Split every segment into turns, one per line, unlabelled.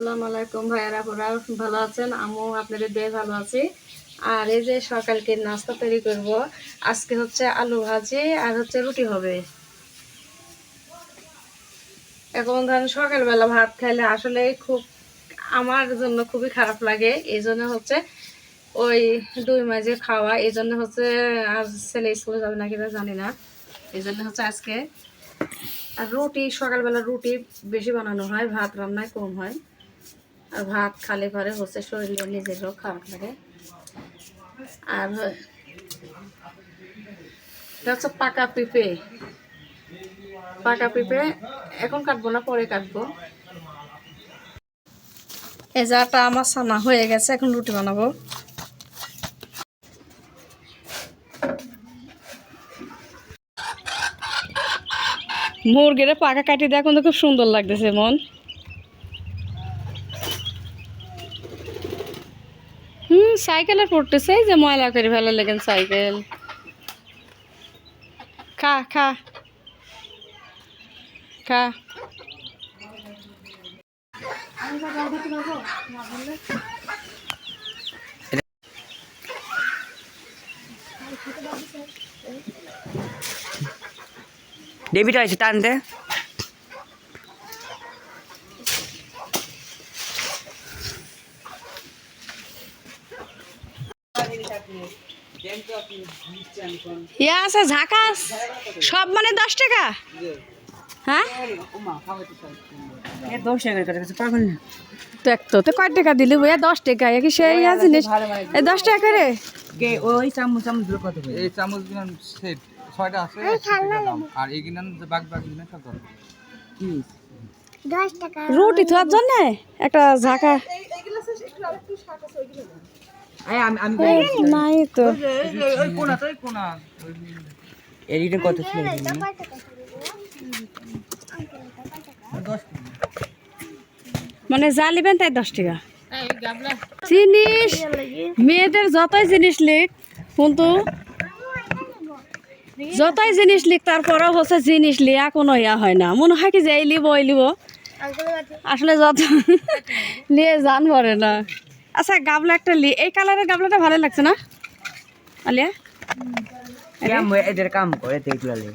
আসসালামু আলাইকুম ভাইয়ারা, আপনারা ভালো আছেন? আমিও আপনাদের ভালো আছি। আর এই যে সকালকে নাস্তা তৈরি করব, আজকে হচ্ছে আলু ভাজি আর হচ্ছে রুটি হবে। এখন ধরেন সকালবেলা ভাত খাইলে আসলে খুব, আমার জন্য খুবই খারাপ লাগে। এই জন্য হচ্ছে ওই দুই মাঝে খাওয়া, এই জন্য হচ্ছে আজ ছেলে স্কুলে যাবে না কিনা জানি না। এই জন্য হচ্ছে আজকে আর রুটি, সকালবেলা রুটি বেশি বানানো হয়, ভাত রান্নায় কম হয়। আর ভাত খালে পরে হচ্ছে শরীরে নিজেরও খারাপ লাগে। আর হচ্ছে পাকা পেঁপে পাকা পেঁপে এখন কাটবো না, পরে কাটবো। এই যাটা আমার সানা হয়ে গেছে, এখন রুটি বানাবো। মুরগিরে পাকা কাটি দিয়ে এখন তো খুব সুন্দর লাগতেছে মন। হুম, সাইকেলে পড়তেছে, এই যে ময়লা করে ফেলা লেগেন সাইকেল। খা খা। খা।
ডেবিট আছে টানতে
ইয়া আছে ঝাকাস সব মানে দশ টাকা? হ্যাঁ? দেখ তো তো কয় টাকা দিলি বইয়া? দশ টাকা কি সেই জিনিস? এই দশ টাকা করে?
কে ওই চামচ চামচ কত
এই চামচগুলো সেট ছয়টা আছে আর এই কিনান বাগ বাগ কিনা সব
রুটি থার জন্য? একটা ঝাঁকা।
কত ছিল
মানে যা নিবেন তাই দশ টাকা। জিনিস মেয়েদের যতই জিনিস লিখ কিন্তু যতই জিনিস লিখ তারপরেও হচ্ছে জিনিস লিয়া কোনো ইয়া হয় না। মনে হয় কি যে এই লিব ওই লিব। আসলে যত নিয়ে জান পড়ে না। আচ্ছা গাবলা একটা লি এই কালারের গাবলাটা ভালো লাগছে না? আলিয়া?
কাম এদের কাম করে লে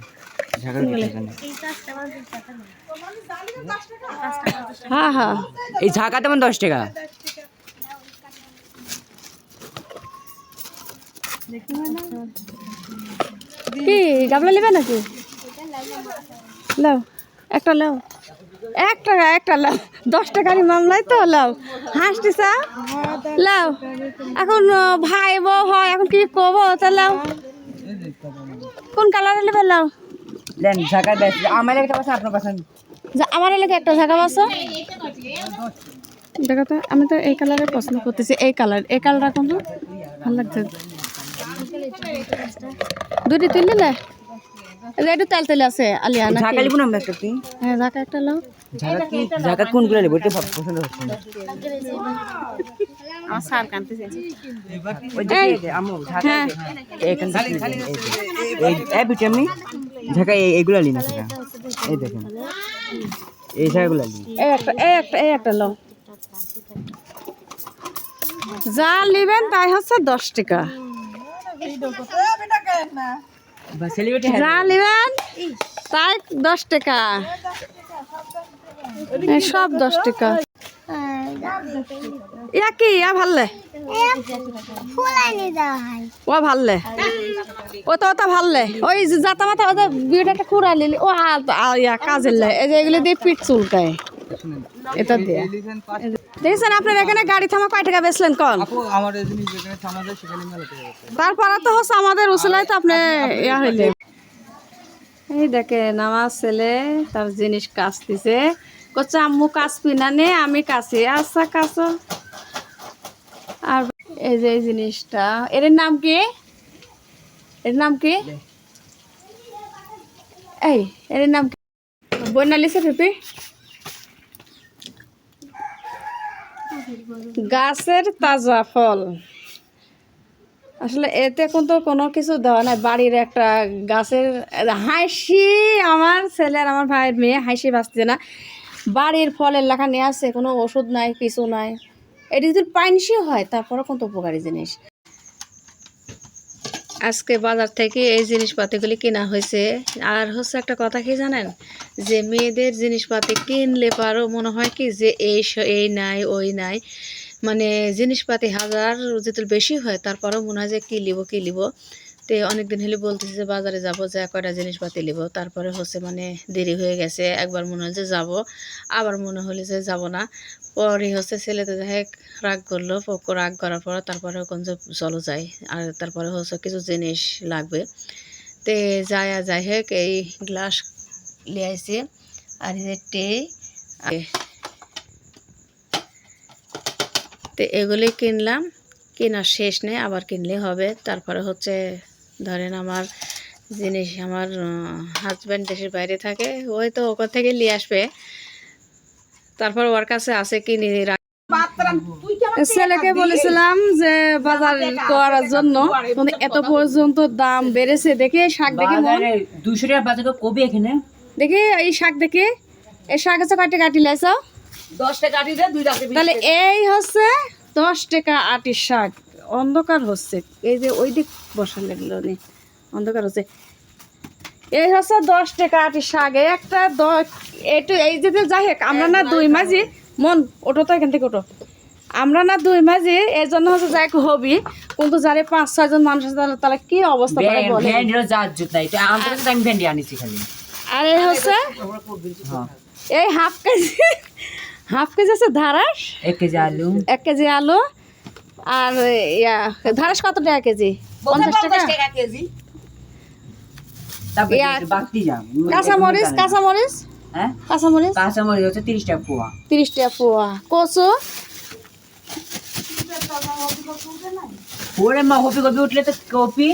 হ্যাঁ হ্যাঁ।
এই ঝাঁকা তেমন দশ টাকা।
কি গাবলা নেবে নাকি? লাও একটা লাও। এক টাকা একটা লাও। দশ টাকারই মামলায় তো লাও। হাসটি চা? লাও। এখন ভাই বউ হয় এখন কি কব তা লাও। কোন কালারে নেবে লাও?
দেন ঝাঁকা দেন। আমার একটা পাশে আপনার
যা- আমার এলাকায় একটা ঝাঁকা বাসো। দেখো তো আমি তো এই কালারে পছন্দ করতেছি। এই কালার এই কালারটা কিন্তু ভালো লাগছে। দুটি তুললে না। একটু তেল তেল আছে আলিয়া
ঝাঁকা লিবো না আমরা একটা তুই
হ্যাঁ ঝাঁকা একটা লাও
ঝাঁকা কি? ঝাঁকা কোনগুলো নেব এটা পছন্দ হচ্ছে না। যে এই। যে, আম্মু ঝাঁকা
হ্যাঁ।
এখান থেকে এই এই বিটি আমি ঝাঁকা এই এইগুলো নিন সেটা। এই দেখেন। এই ঝাঁকাগুলো নিন
এই একটা এই একটা এই একটা লাও যা নেবেন তাই হচ্ছে দশ টাকা। যা নেবেন তাই দশ টাকা। সব দশ টাকা। ইয়া কি ইয়া ভাললে? ও ভাললে। ও তো ওটা ভাললে। ওই যে জাতা মাথা ওদের বিয়েটা একটা খুঁড়া নিলি ও ইয়া কাজের লাই এই যে এগুলো দিয়ে পিঠ চুলকায়। এটা দিয়ে। দেখছেন আপনার এখানে গাড়ি থামা কয় টাকা বেচলেন
যাবে
তারপরে তো হচ্ছে আমাদের উসলায় তো আপনি ইয়া এই দেখেন আমার ছেলে তার জিনিস করছে আম্মু কাচবি না নে আমি কাছি। আচ্ছা কাছো। আর এই যে এই জিনিসটা এর নাম কি? এর নাম কি? এই এর নাম কি? বন্যা লিখে পেপি? গাছের তাজা ফল। আসলে এতে কিন্তু কোনো কিছু দেওয়া নাই। বাড়ির একটা গাছের হাসি আমার ছেলের আমার ভাইয়ের মেয়ে হাসি বাঁচছে না। বাড়ির ফলের লেখা নিয়ে আসছে কোনো ওষুধ নাই, কিছু নাই। এটি যদি পাইনসি হয় তারপরে কত উপকারী জিনিস। আজকে বাজার থেকে এই জিনিসপাতিগুলি কেনা হয়েছে। আর হচ্ছে একটা কথা কি জানেন? যে মেয়েদের জিনিসপাতি কিনলে পারো, মনে হয় কি যে এই এই নাই, ওই নাই। মানে জিনিসপাতি হাজার যেত বেশি হয়, তারপরেও মনে হয় যে কী লিব কী লিব। তে অনেকদিন হলে বলতেছি যে বাজারে যাব, যে কয়টা জিনিসপাতি লিব। তারপরে হচ্ছে মানে দেরি হয়ে গেছে, একবার মনে হল যে যাব, আবার মনে হলো যে যাব না। পরে হচ্ছে ছেলেতে যাই রাগ করল রাগ করার পর তারপরে কোন যে চলো যাই, আর তারপরে হচ্ছে কিছু জিনিস লাগবে। তে যায় যাই হোক এই গ্লাস লিয়ে আইছি, আর টে তো এগুলি কিনলাম, কেনার শেষ নেই, আবার কিনলে হবে। তারপরে হচ্ছে ধরেন আমার জিনিস আমার হাজব্যান্ড দেশের বাইরে থাকে ওই তো ওখান থেকে নিয়ে আসবে। তারপর ওর কাছে আছে কিনে রাখ- ছেলেকে বলেছিলাম যে বাজার করার জন্য এত পর্যন্ত দাম বেড়েছে দেখে শাক দেখে
দুশো টাকা বাজার কবি এখানে?
দেখি এই শাক দেখে এই শাক আছে কাটি লাইছ?
কাটি দে দুই রাখতে
তাহলে এই হচ্ছে দশ টাকা আটির শাক। অন্ধকার হচ্ছে। এই যে ওই দিক বসার লাগল নি অন্ধকার হচ্ছে। এই হচ্ছে দশ টাকা আটির শাক একটা দশ একটু এই যে যাই হোক আমরা না দুই মাঝি মন ওটো তো এখান থেকে ওটো আমরা না দুই মাঝি এই জন্য হচ্ছে যাই হবি। কিন্তু যারে পাঁচ ছয়জন মানুষ আছে তাহলে তাহলে কি অবস্থা বলে?
আমি আনিছি খালি।
আর এই হচ্ছে
হ্যাঁ
এই হাফ কেজি হাফ কেজি আছে ধারাস
এক কেজি আলু।
এক কেজি আলু। আর ইয়া ধারাস কত টাকা কেজি? পঞ্চাশ টাকা? কাঁচামরিচ কাঁচামরিচ?
হ্যাঁ?
কাঁচামরিচ?
কাঁচামরিচ হচ্ছে তিরিশ টাকা পোয়া।
তিরিশ টাকা পোয়া। কচু?
ওরে মা কপি কপি উঠলে তো কপি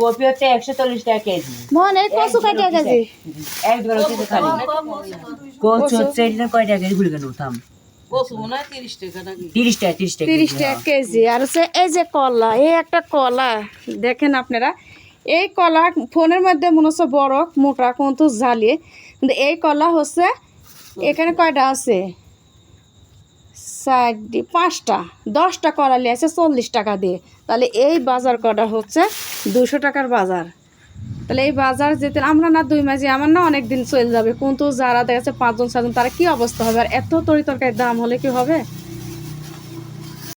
কপি হচ্ছে একশো চল্লিশ টাকা কেজি।
মন এই কচু কয় টাকা কেজি?
হচ্ছে খালি। কোচ হচ্ছে কয় টাকা কেজি? ভুলে কেন উঠাম তিরিশ টাকা কেজি, হ্যাঁ।
কেজি। আর হচ্ছে এই যে কলা এই একটা কলা দেখেন আপনারা এই কলা ফোনের মধ্যে মনে হচ্ছে বড় মোটা কিন্তু এই কলা হচ্ছে এখানে কয়টা আছে? পাঁচটা দশটা কলা নিয়ে চল্লিশ টাকা দিয়ে। তাহলে এই বাজার কটা হচ্ছে দুশো টাকার বাজার। তাহলে এই বাজার যেতে আমরা না দুই মাঝে, আমার না অনেক দিন চলে যাবে। কিন্তু যারা দেখা যাচ্ছে পাঁচজন, সাতজন, তারা কি অবস্থা হবে? আর এত তরি তরকারির দাম হলে কি হবে?